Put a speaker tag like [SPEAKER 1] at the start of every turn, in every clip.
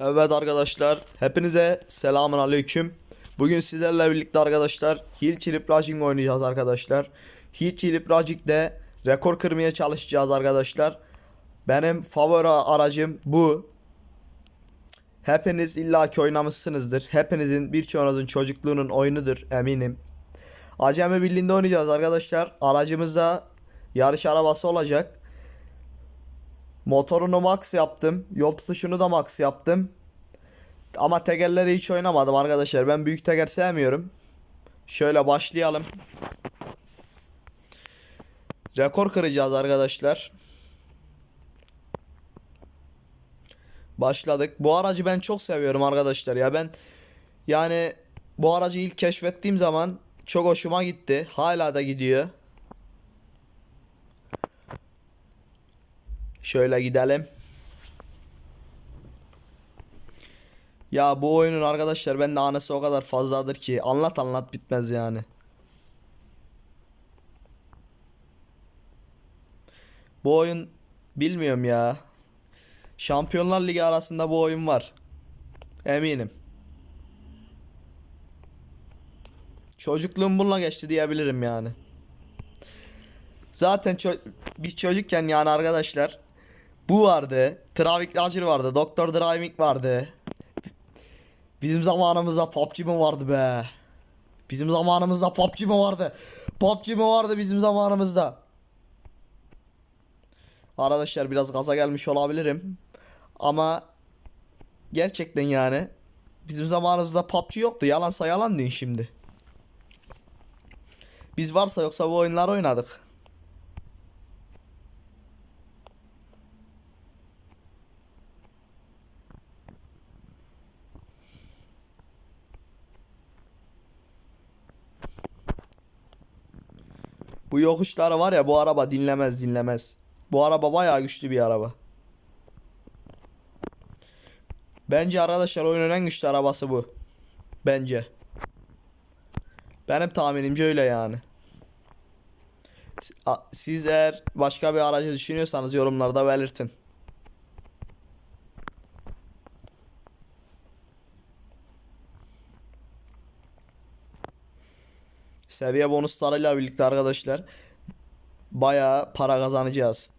[SPEAKER 1] Evet arkadaşlar, hepinize selamun aleyküm. Bugün sizlerle birlikte arkadaşlar Hill Clip Raging oynayacağız arkadaşlar. Hill Clip Raging'de rekor kırmaya çalışacağız arkadaşlar. Benim favori aracım bu. Hepiniz illaki oynamışsınızdır. Hepinizin birçoğunuzun çocukluğunun oyunudur eminim. Acemi Birliği'nde oynayacağız arkadaşlar. Aracımızda yarış arabası olacak. Motorunu max yaptım. Yol tutuşunu da max yaptım. Ama tekerleri hiç oynamadım arkadaşlar. Ben büyük teker sevmiyorum. Şöyle başlayalım. Rekor kıracağız arkadaşlar. Başladık. Bu aracı ben çok seviyorum arkadaşlar ya. Ben yani bu aracı ilk keşfettiğim zaman çok hoşuma gitti. Hala da gidiyor. Şöyle gidelim. Ya bu oyunun arkadaşlar bende anısı o kadar fazladır ki anlat anlat bitmez yani. Bu oyun bilmiyorum ya. Şampiyonlar Ligi arasında bu oyun var. Eminim. Çocukluğum bununla geçti diyebilirim yani. Zaten ço- biz çocukken yani arkadaşlar bu vardı. Traffic Ranger vardı. Doktor Driving vardı. Bizim zamanımızda PUBG mi vardı be? Bizim zamanımızda PUBG mi vardı? PUBG mi vardı bizim zamanımızda? Arkadaşlar biraz gaza gelmiş olabilirim. Ama gerçekten yani bizim zamanımızda PUBG yoktu. Yalansa yalan deyin şimdi. Biz varsa yoksa bu oyunları oynadık. Bu yokuşları var ya bu araba dinlemez dinlemez. Bu araba bayağı güçlü bir araba. Bence arkadaşlar oyunun en güçlü arabası bu. Bence. Benim tahminimce öyle yani. Siz eğer başka bir aracı düşünüyorsanız yorumlarda belirtin. Seviye bonuslarıyla birlikte arkadaşlar bayağı para kazanacağız.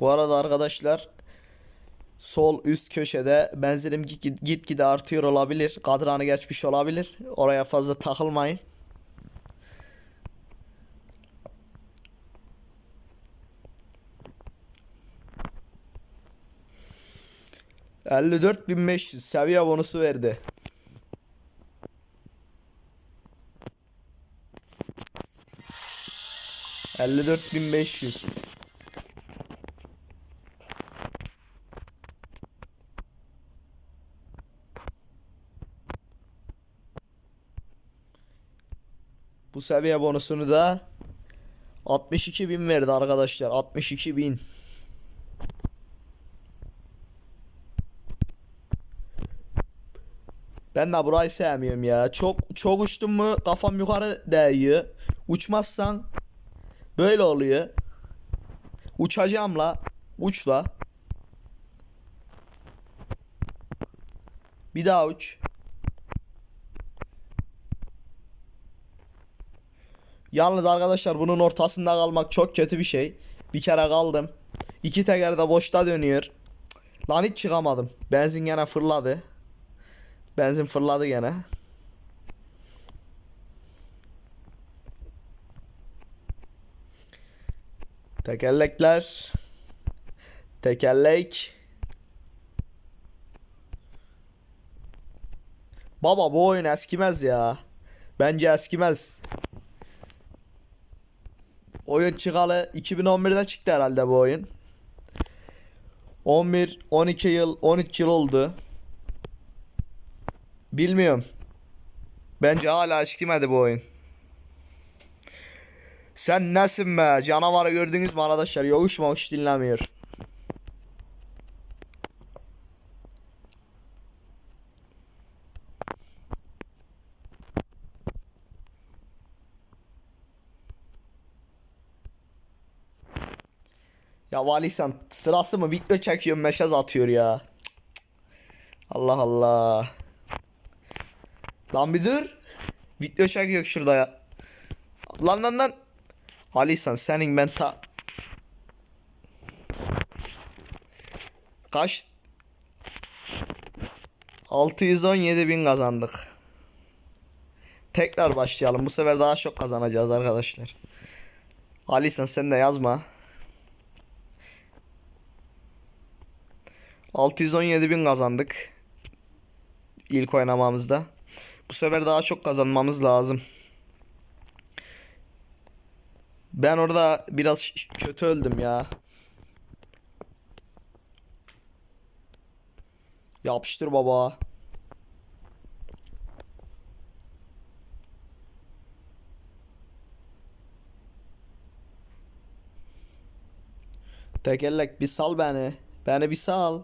[SPEAKER 1] Bu arada arkadaşlar sol üst köşede benzinim git, git, gitgide artıyor olabilir. Kadranı geçmiş olabilir. Oraya fazla takılmayın. ...54.500 seviye bonusu verdi. ...54.500 Bu seviye bonusunu da 62.000 verdi arkadaşlar. 62.000. Ben de burayı sevmiyorum ya. Çok çok uçtum mu kafam yukarı değiyor. Uçmazsan böyle oluyor. Uçacağım la. Uç la. Bir daha uç. Yalnız arkadaşlar bunun ortasında kalmak çok kötü bir şey. Bir kere kaldım. İki teker de boşta dönüyor. Lan hiç çıkamadım. Benzin gene fırladı. Benzin fırladı gene. Tekerlekler. Tekerlek. Baba bu oyun eskimez ya. Bence eskimez. Oyun çıkalı 2011'de çıktı herhalde bu oyun. 11, 12 yıl, 13 yıl oldu. Bilmiyorum. Bence hala çıkmadı bu oyun. Sen nesin be? Canavarı gördünüz mü arkadaşlar? Yoğuş mavuş dinlemiyor. Ya Valisan sırası mı video çekiyor meşaz atıyor ya. Cık cık. Allah Allah. Lan bir dur. Video çekiyor şurada ya. Lan lan lan. Alisan senin ben ta... Kaç? 617 bin kazandık. Tekrar başlayalım. Bu sefer daha çok kazanacağız arkadaşlar. Alisan sen de yazma. 617 bin kazandık. İlk oynamamızda. Bu sefer daha çok kazanmamız lazım. Ben orada biraz kötü öldüm ya. Yapıştır baba. Tekerlek bir sal beni. Beni bir sal.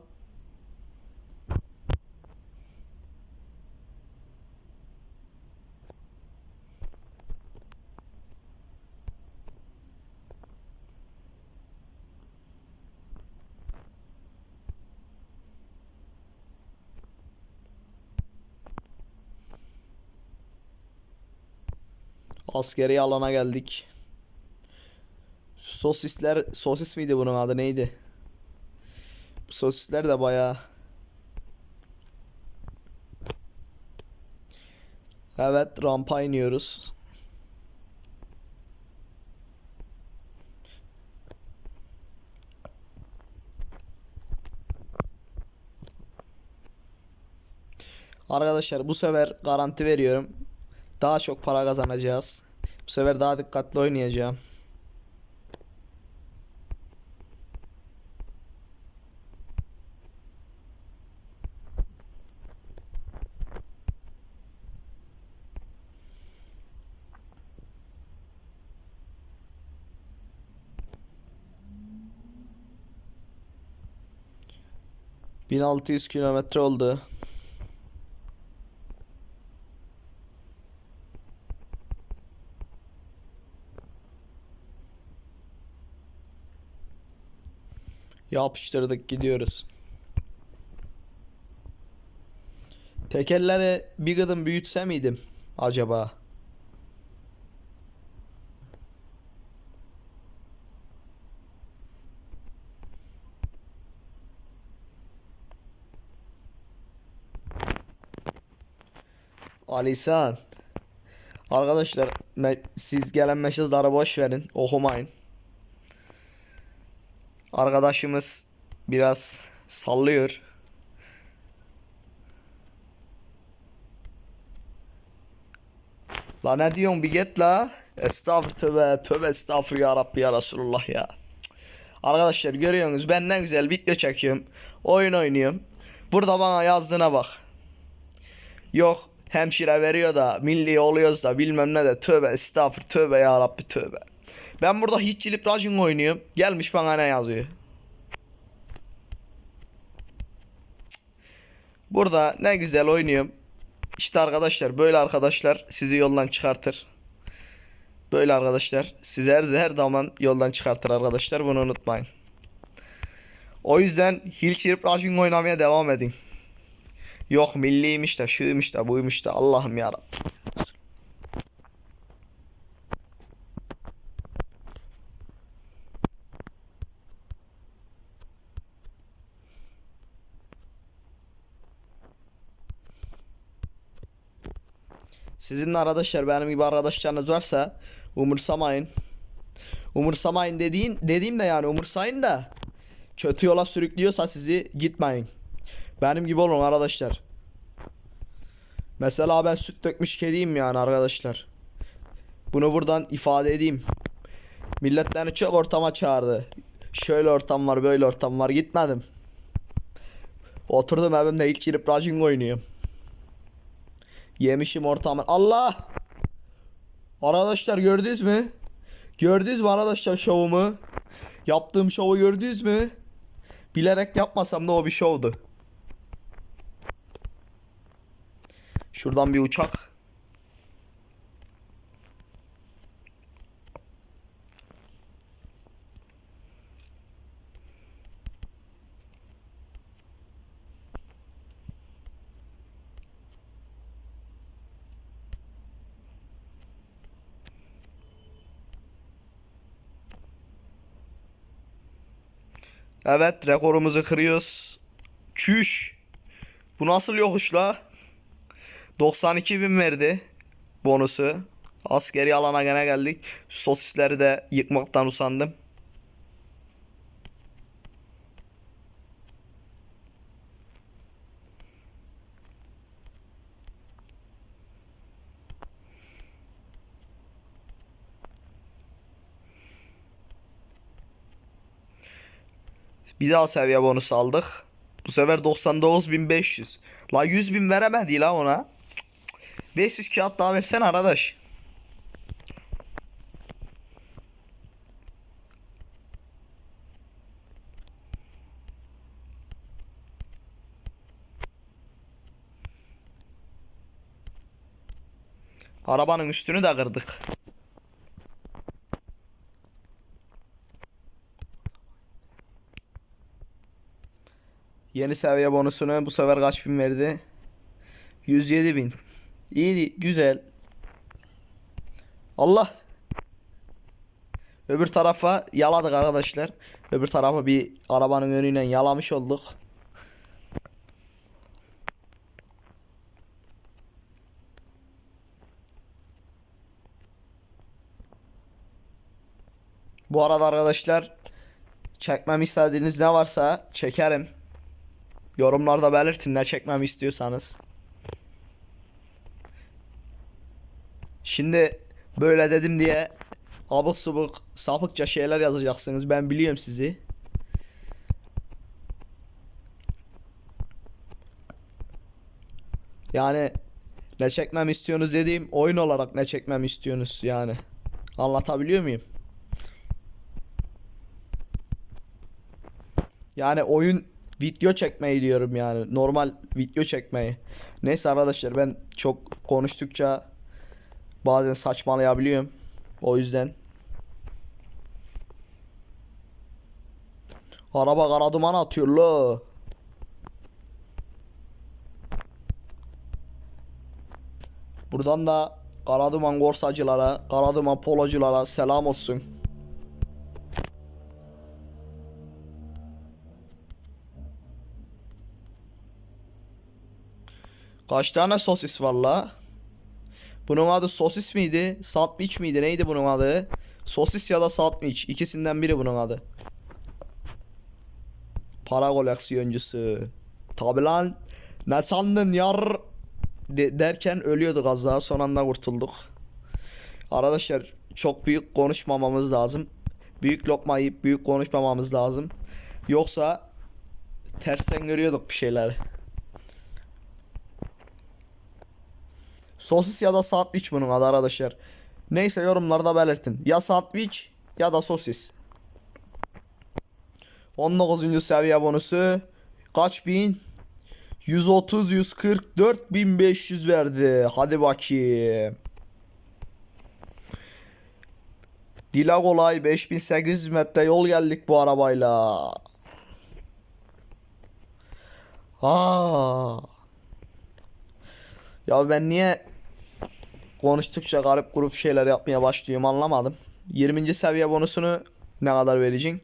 [SPEAKER 1] Askeri alana geldik. Sosisler, sosis miydi bunun adı neydi? Bu sosisler de bayağı. Evet rampa iniyoruz. Arkadaşlar bu sefer garanti veriyorum. Daha çok para kazanacağız. Bu sefer daha dikkatli oynayacağım. Bin altı yüz kilometre oldu. Yapıştırdık gidiyoruz. Tekerleri bir gıdım büyütse miydim acaba? Alisan. Arkadaşlar me- siz gelen mesajları boş verin. Okumayın. Arkadaşımız biraz sallıyor. La ne diyorsun bir git la. Estağfur tövbe tövbe estağfur ya Rabbi ya Resulullah ya. Arkadaşlar görüyorsunuz ben ne güzel video çekiyorum. Oyun oynuyorum. Burada bana yazdığına bak. Yok hemşire veriyor da milli oluyoruz da bilmem ne de tövbe estağfur tövbe ya Rabbi tövbe. Ben burada hiç cilip racing oynuyorum. Gelmiş bana ne yazıyor. Burada ne güzel oynuyorum. İşte arkadaşlar böyle arkadaşlar sizi yoldan çıkartır. Böyle arkadaşlar sizi her, her zaman yoldan çıkartır arkadaşlar bunu unutmayın. O yüzden Hill Chirp Racing oynamaya devam edin. Yok milliymiş de şuymuş da buymuş da Allah'ım yarabbim. Sizin arkadaşlar benim gibi arkadaşlarınız varsa umursamayın. Umursamayın dediğin dediğim de yani umursayın da kötü yola sürüklüyorsa sizi gitmeyin. Benim gibi olun arkadaşlar. Mesela ben süt dökmüş kediyim yani arkadaşlar. Bunu buradan ifade edeyim. Millet beni çok ortama çağırdı. Şöyle ortam var böyle ortam var gitmedim. Oturdum evimde ilk girip Racing oynuyorum. Yemişim ortamı. Allah! Arkadaşlar gördünüz mü? Gördünüz mü arkadaşlar şovumu? Yaptığım şovu gördünüz mü? Bilerek yapmasam da o bir şovdu. Şuradan bir uçak. Evet rekorumuzu kırıyoruz. Çüş. Bu nasıl yokuş la? 92 bin verdi bonusu. Askeri alana gene geldik. Sosisleri de yıkmaktan usandım. Bir daha seviye bonus aldık. Bu sefer 99.500. La 100 bin veremedi la ona. Cık, cık. 500 kağıt daha versen arkadaş. Arabanın üstünü de kırdık. Yeni seviye bonusunu bu sefer kaç bin verdi? 107 bin. İyi, güzel. Allah. Öbür tarafa yaladık arkadaşlar. Öbür tarafa bir arabanın önüyle yalamış olduk. Bu arada arkadaşlar çekmem istediğiniz ne varsa çekerim. Yorumlarda belirtin ne çekmemi istiyorsanız. Şimdi böyle dedim diye abuk subuk sapıkça şeyler yazacaksınız. Ben biliyorum sizi. Yani ne çekmem istiyorsunuz dediğim oyun olarak ne çekmem istiyorsunuz yani. Anlatabiliyor muyum? Yani oyun video çekmeyi diyorum yani. Normal video çekmeyi. Neyse arkadaşlar ben çok konuştukça bazen saçmalayabiliyorum. O yüzden. Araba kara duman atıyor lo. Buradan da kara duman gorsacılara, kara duman poloculara selam olsun. Kaç tane sosis var la? Bunun adı sosis miydi? Sandwich miydi? Neydi bunun adı? Sosis ya da sandwich. İkisinden biri bunun adı. Para koleksiyoncusu. Tabi lan. Ne sandın yar? De- derken ölüyorduk az daha. Son anda kurtulduk. Arkadaşlar çok büyük konuşmamamız lazım. Büyük lokma yiyip büyük konuşmamamız lazım. Yoksa tersten görüyorduk bir şeyleri. Sosis ya da sandviç bunun adı arkadaşlar. Neyse yorumlarda belirtin. Ya sandviç ya da sosis. 19. seviye bonusu kaç bin? 130 140 4500 verdi. Hadi bakayım. Dila kolay 5800 metre yol geldik bu arabayla. Aa. Ya ben niye konuştukça garip grup şeyler yapmaya başlıyorum anlamadım. 20. seviye bonusunu ne kadar vereceksin?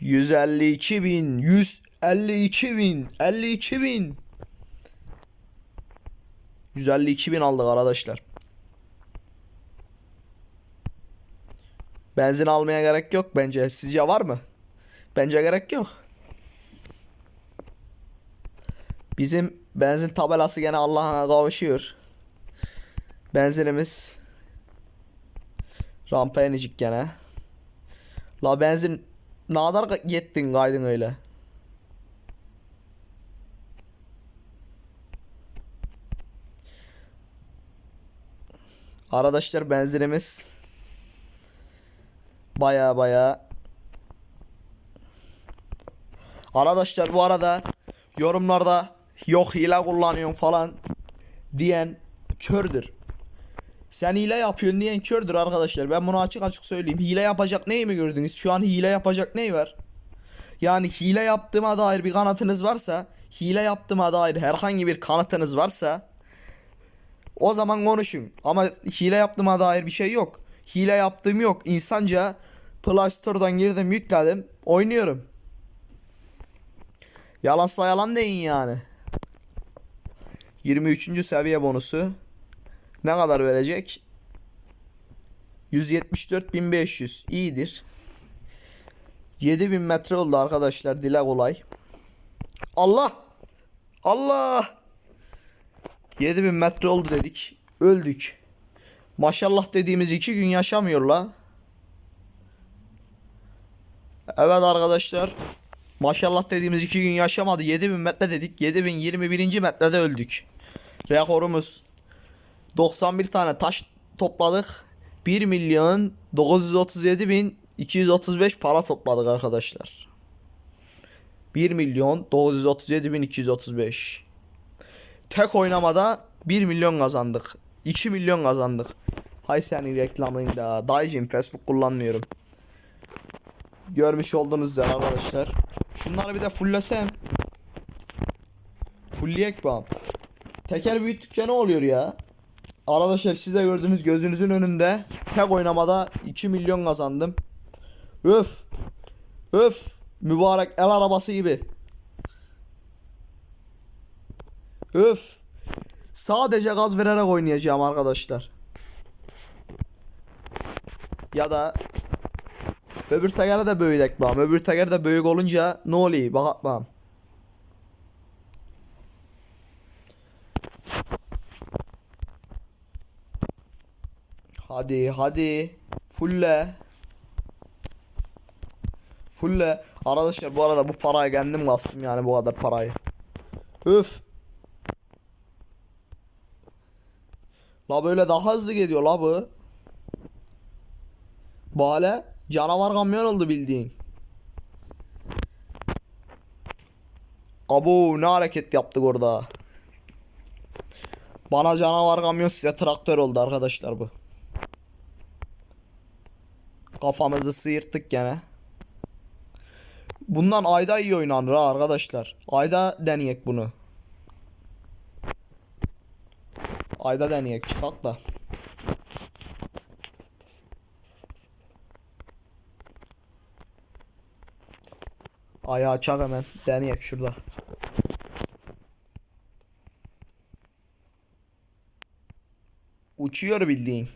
[SPEAKER 1] 152 bin, 152 bin, 52 bin. 152 bin aldık arkadaşlar. Benzin almaya gerek yok bence. Sizce var mı? Bence gerek yok. Bizim benzin tabelası gene Allah'ına kavuşuyor. Benzinimiz rampa inecek gene. La benzin ne kadar gittin kaydın öyle. Arkadaşlar benzinimiz baya baya Arkadaşlar bu arada yorumlarda yok hile kullanıyorsun falan diyen kördür. Sen hile yapıyorsun diyen kördür arkadaşlar. Ben bunu açık açık söyleyeyim. Hile yapacak neyi mi gördünüz? Şu an hile yapacak ney var? Yani hile yaptığıma dair bir kanıtınız varsa, hile yaptığıma dair herhangi bir kanıtınız varsa o zaman konuşun. Ama hile yaptığıma dair bir şey yok. Hile yaptığım yok. İnsanca Play Store'dan girdim yükledim. Oynuyorum. Yalansa yalan deyin yani. 23. seviye bonusu. Ne kadar verecek? 174.500 iyidir. 7000 metre oldu arkadaşlar dile kolay. Allah! Allah! 7000 metre oldu dedik. Öldük. Maşallah dediğimiz iki gün yaşamıyor la. Evet arkadaşlar. Maşallah dediğimiz iki gün yaşamadı. 7000 metre dedik. 7021. metrede öldük. Rekorumuz 91 tane taş topladık. 1 milyon 937 bin 235 para topladık arkadaşlar. 1 milyon 937 bin 235. Tek oynamada 1 milyon kazandık. 2 milyon kazandık. Hay senin reklamın da. Dayıcım Facebook kullanmıyorum. Görmüş olduğunuz üzere arkadaşlar. Şunları bir de fulllesem. Fullleyek bam. Teker büyüttükçe ne oluyor ya? Arkadaşlar size gördüğünüz gözünüzün önünde tek oynamada 2 milyon kazandım. Öf. Öf. Mübarek el arabası gibi. Öf. Sadece gaz vererek oynayacağım arkadaşlar. Ya da öbür tekere de böylek bam. Öbür teker de büyük olunca ne oluyor? Bak bam. Hadi hadi. Fulle. Fulle. Arkadaşlar bu arada bu parayı kendim bastım yani bu kadar parayı. Üf. La böyle daha hızlı gidiyor la bu. Bu hale canavar kamyon oldu bildiğin. Abo ne hareket yaptık orada. Bana canavar kamyon size traktör oldu arkadaşlar bu. Kafamızı sıyırttık gene. Bundan ayda iyi oynanır ha arkadaşlar. Ayda deneyek bunu. Ayda deneyek çıkak da. Ayağı açak hemen. Deneyek şurada. Uçuyor bildiğin.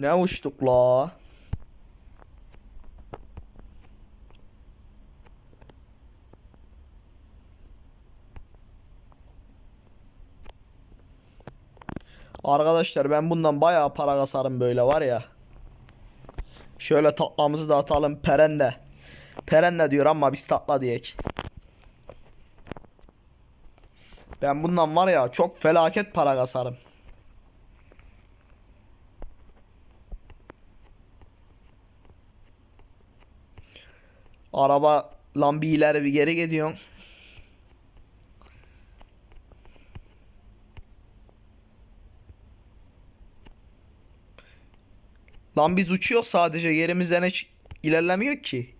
[SPEAKER 1] Ne uçtuk la? Arkadaşlar ben bundan bayağı para kasarım böyle var ya. Şöyle tatlamızı da atalım perende. Perende diyor ama biz tatla diyek. Ben bundan var ya çok felaket para kasarım. Araba lan bir ileri bir geri gidiyorsun. Lan biz uçuyor sadece yerimizden hiç ilerlemiyor ki.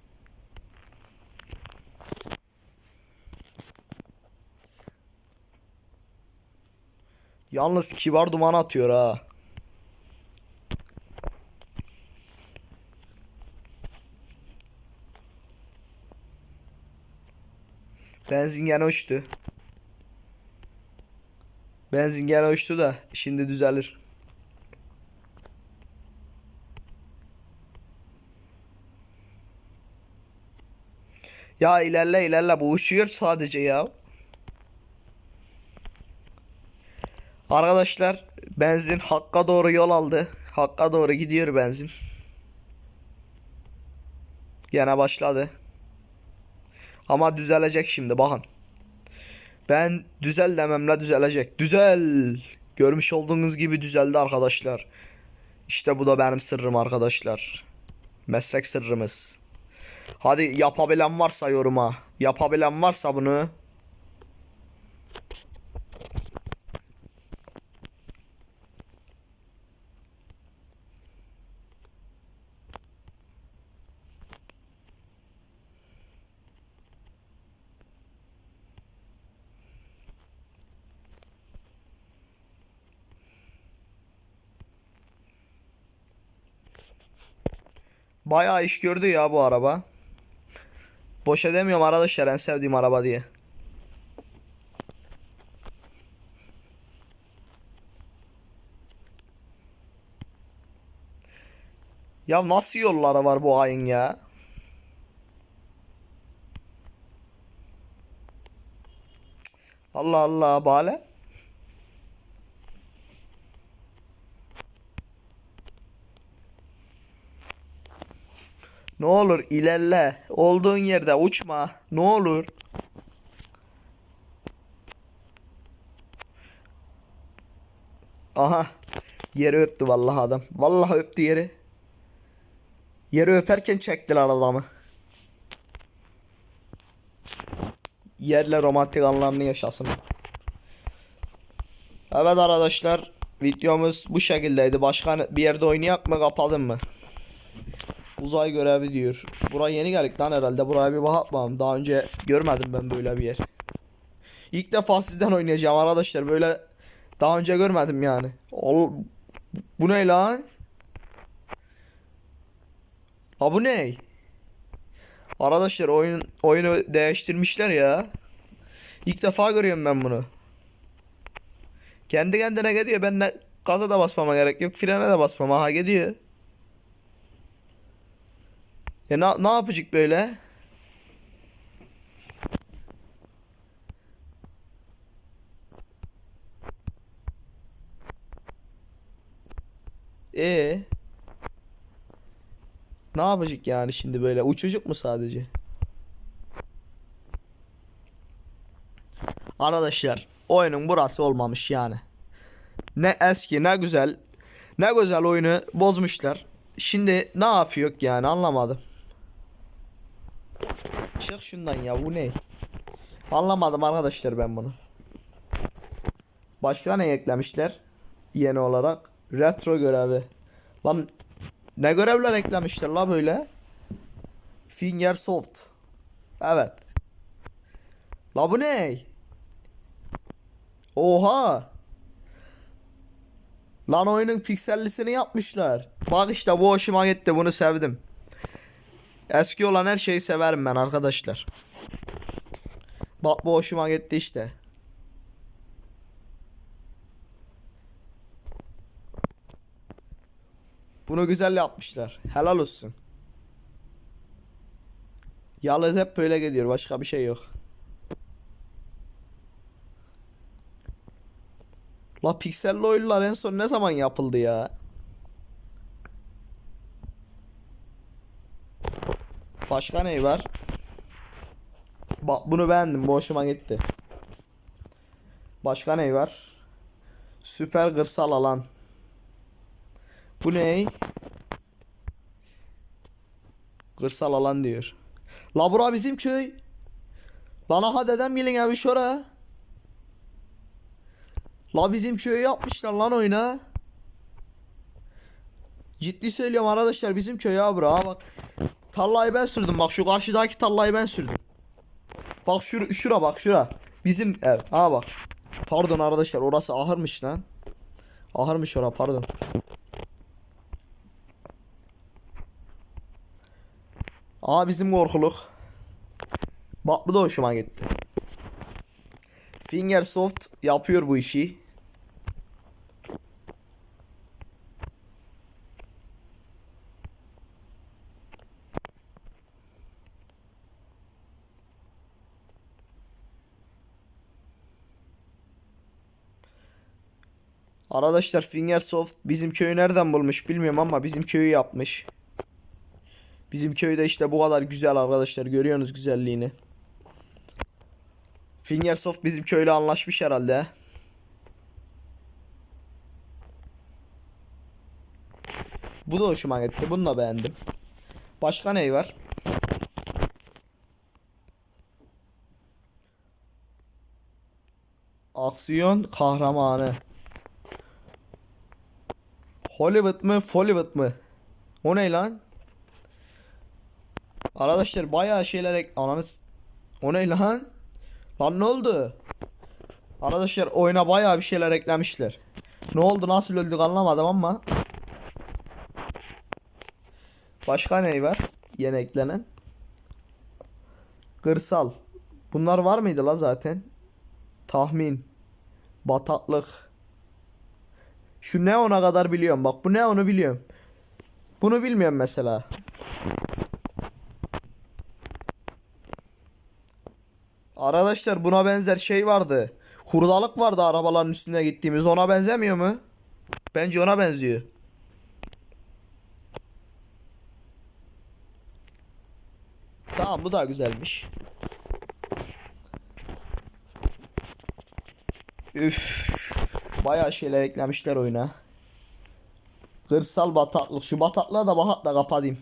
[SPEAKER 1] Yalnız kibar duman atıyor ha. Benzin gene uçtu. Benzin gene uçtu da şimdi düzelir. Ya ilerle ilerle bu uçuyor sadece ya. Arkadaşlar benzin Hakk'a doğru yol aldı. Hakk'a doğru gidiyor benzin. Gene başladı. Ama düzelecek şimdi bakın. Ben düzel dememle düzelecek. Düzel. Görmüş olduğunuz gibi düzeldi arkadaşlar. İşte bu da benim sırrım arkadaşlar. Meslek sırrımız. Hadi yapabilen varsa yoruma. Yapabilen varsa bunu. Bayağı iş gördü ya bu araba. Boşa demiyorum arkadaşlar en sevdiğim araba diye. Ya nasıl yolları var bu ayın ya? Allah Allah Bale. Ne olur ilerle. Olduğun yerde uçma. Ne olur. Aha. Yeri öptü vallahi adam. Vallahi öptü yeri. Yeri öperken çektiler adamı. Yerle romantik anlarını yaşasın. Evet arkadaşlar. Videomuz bu şekildeydi. Başka bir yerde oynayak mı kapadım mı? Uzay görevi diyor. Buraya yeni geldik lan herhalde. Buraya bir bakmam. Daha önce görmedim ben böyle bir yer. İlk defa sizden oynayacağım arkadaşlar. Böyle daha önce görmedim yani. Ol bu ne lan? Ha bu ne? Arkadaşlar oyun oyunu değiştirmişler ya. İlk defa görüyorum ben bunu. Kendi kendine gidiyor. Ben ne gaza da basmama gerek yok. Frene de basmam. Aha gidiyor. Ya ne, ne yapacak böyle? E Ne yapacak yani şimdi böyle? Uçacak mı sadece? Arkadaşlar oyunun burası olmamış yani. Ne eski ne güzel. Ne güzel oyunu bozmuşlar. Şimdi ne yapıyor yani anlamadım. Çık şundan ya bu ne? Anlamadım arkadaşlar ben bunu. Başka ne eklemişler? Yeni olarak. Retro görevi. Lan ne görevler eklemişler la böyle? Fingersoft. Evet. La bu ne? Oha. Lan oyunun piksellisini yapmışlar. Bak işte bu hoşuma gitti bunu sevdim. Eski olan her şeyi severim ben arkadaşlar. Bak bu hoşuma gitti işte. Bunu güzel yapmışlar. Helal olsun. Yalnız hep böyle gidiyor. Başka bir şey yok. La pikselli oyunlar en son ne zaman yapıldı ya? Başka ne var? Bak bunu beğendim. Bu hoşuma gitti. Başka ne var? Süper kırsal alan. Bu ne? Kırsal alan diyor. La bura bizim köy. Lan aha dedem gelin evi şora. La bizim köyü yapmışlar lan oyuna. Ciddi söylüyorum arkadaşlar bizim köy ya bura. Ha bak. Tarlayı ben sürdüm bak şu karşıdaki tarlayı ben sürdüm. Bak şur şura bak şura. Bizim ev. Ha bak. Pardon arkadaşlar orası ahırmış lan. Ahırmış ora pardon. Aa bizim korkuluk. Bak bu da hoşuma gitti. Fingersoft yapıyor bu işi. Arkadaşlar Fingersoft bizim köyü nereden bulmuş bilmiyorum ama bizim köyü yapmış. Bizim köyde işte bu kadar güzel arkadaşlar görüyorsunuz güzelliğini. Fingersoft bizim köyle anlaşmış herhalde. Bu da hoşuma gitti. Bunu da beğendim. Başka ne var? Aksiyon kahramanı. Hollywood mu? Follywood mu? O ne lan? Arkadaşlar bayağı şeyler ek... Ananız... O ne lan? Lan ne oldu? Arkadaşlar oyuna bayağı bir şeyler eklemişler. Ne oldu nasıl öldük anlamadım ama. Başka ne var? Yeni eklenen. Kırsal. Bunlar var mıydı la zaten? Tahmin. Bataklık. Şu ne ona kadar biliyorum. Bak bu ne onu biliyorum. Bunu bilmiyorum mesela. Arkadaşlar buna benzer şey vardı. Hurdalık vardı arabaların üstüne gittiğimiz. Ona benzemiyor mu? Bence ona benziyor. Tamam bu da güzelmiş. Üf. Bayağı şeyler eklemişler oyuna. Kırsal bataklık. Şu bataklığa da bahatla kapatayım.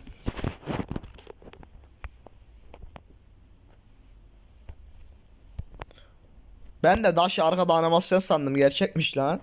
[SPEAKER 1] Ben de Daş arkada animasyon sandım. Gerçekmiş lan.